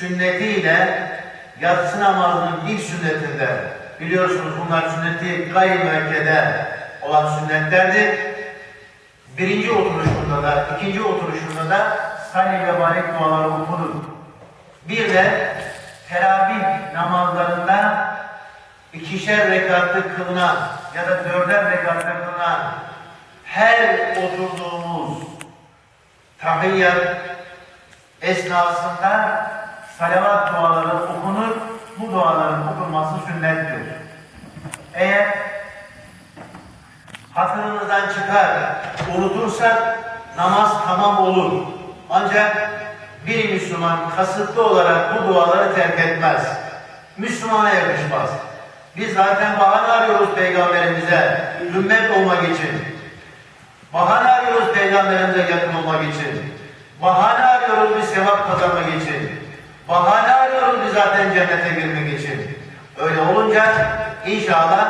sünnetiyle yatsı namazının ilk sünnetinde biliyorsunuz bunlar sünneti gayri müekkede olan sünnetlerdir. Birinci oturuşunda da, ikinci oturuşunda da salli ve barik duaları okunur. Bir de teravih namazlarında ikişer rekatlı kılınan ya da dörder rekatlı kılınan her oturduğumuz tahiyyat esnasında salavat duaları okunur. Bu duaların okunması sünnettir. Eğer hatırımızdan çıkar, unutursak namaz tamam olur. Ancak bir Müslüman kasıtlı olarak bu duaları terk etmez. Müslümana yakışmaz. Biz zaten bahane arıyoruz peygamberimize, ümmet olmak için. Bahane arıyoruz peygamberimize yakın olmak için. Bahane arıyoruz bir sevap kazanmak için. Bahane arıyoruz biz zaten cennete girmek için. Öyle olunca inşallah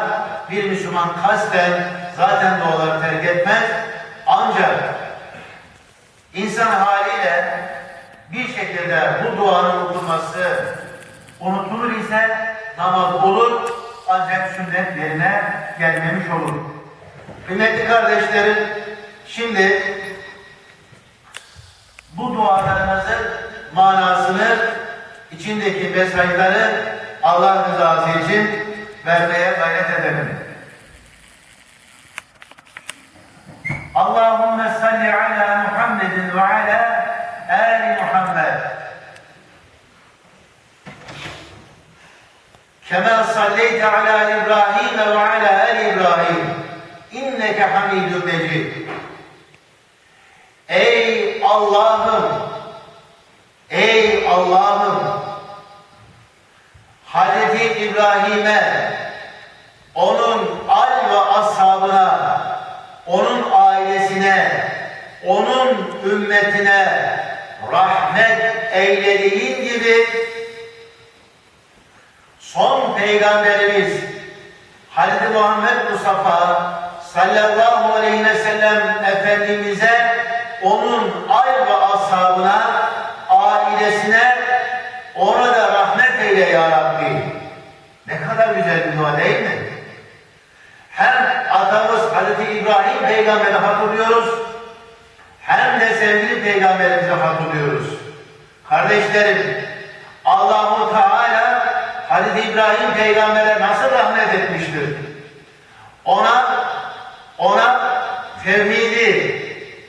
bir Müslüman kasten zaten duaları terk etmez. Ancak insan haliyle bir şekilde bu duanın okunması unutulur ise namaz olur ancak sünnet yerine gelmemiş olur. Kıymetli kardeşlerim, şimdi bu dualarımızın manasını, içindeki mesajları Allah rızası için vermeye gayret edelim. Allahümme salli ala Muhammedin ve ala Ali Muhammed. Kema salleyte ala İbrahim ve ala Ali İbrahim. İnneke hamidun mecid. Hazreti İbrahim'e onun al ve ashabına onun ailesine onun ümmetine rahmet eylediğin gibi son peygamberimiz Hazreti Muhammed Mustafa sallallahu aleyhi ve sellem Efendimiz'e onun ay ve ashabına ailesine ona da rahmet eyle ya Rabbi. Ne kadar güzel bir dua değil mi? Hem atamız Hazreti İbrahim peygamberi hatırlıyoruz hem de sevgili peygamberimizi hatırlıyoruz. Kardeşlerim Allahu Teala Hazreti İbrahim peygambere nasıl rahmet etmiştir? Ona ona tevhidi,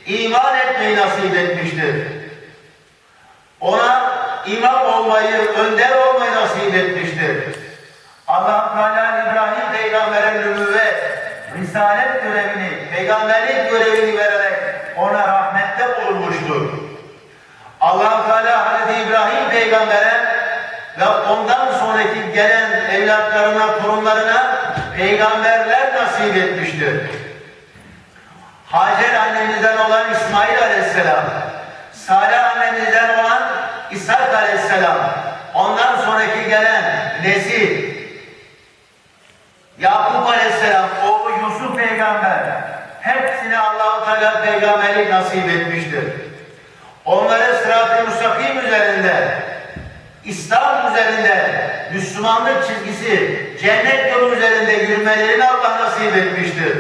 iman etmeyi nasip etmiştir. Ona imam olmayı, önder olmayı nasip etmiştir. allah Teala İbrahim peygambere risalet görevini, peygamberlik görevini vererek ona rahmette bulunmuştur. allah Teala Hazreti İbrahim peygambere ve ondan sonraki gelen evlatlarına, torunlarına peygamberler nasip etmiştir. Hacer annemizden olan İsmail Aleyhisselam, Salih annemizden olan İshak Aleyhisselam, ondan sonraki gelen nesil, Yakup Teala peygamberlik nasip etmiştir. Onları sırat-ı müstakim üzerinde, İslam üzerinde, Müslümanlık çizgisi, cennet yolu üzerinde yürümelerini Allah nasip etmiştir.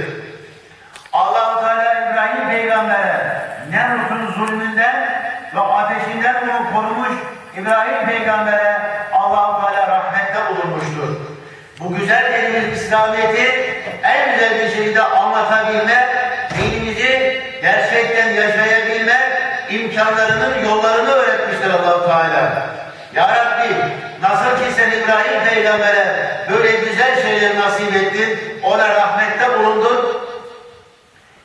allah Teala İbrahim peygambere Nemrut'un zulmünden ve ateşinden onu korumuş İbrahim peygambere allah Teala rahmette bulunmuştur. Bu güzel elimiz İslamiyet'i en güzel bir şekilde anlatabilme, yaşayabilme imkanlarının yollarını öğretmiştir allah Teala. Ya Rabbi nasıl ki sen İbrahim peygambere böyle güzel şeyler nasip ettin, ona rahmette bulundun.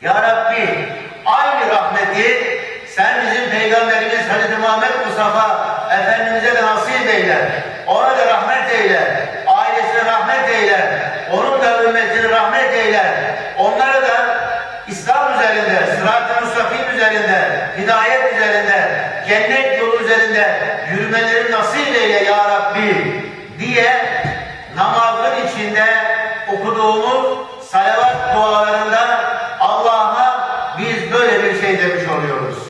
Ya Rabbi aynı rahmeti sen bizim peygamberimiz Hazreti Muhammed Mustafa Efendimiz'e de nasip eyle. Ona da rahmet eyle. Ailesine rahmet eyle. Onun da ümmetine rahmet eyle. Onlara da İslam üzerinde, sırat-ı müstakim üzerinde, hidayet üzerinde, cennet yolu üzerinde yürümeleri nasip eyle ya Rabbi diye namazın içinde okuduğumuz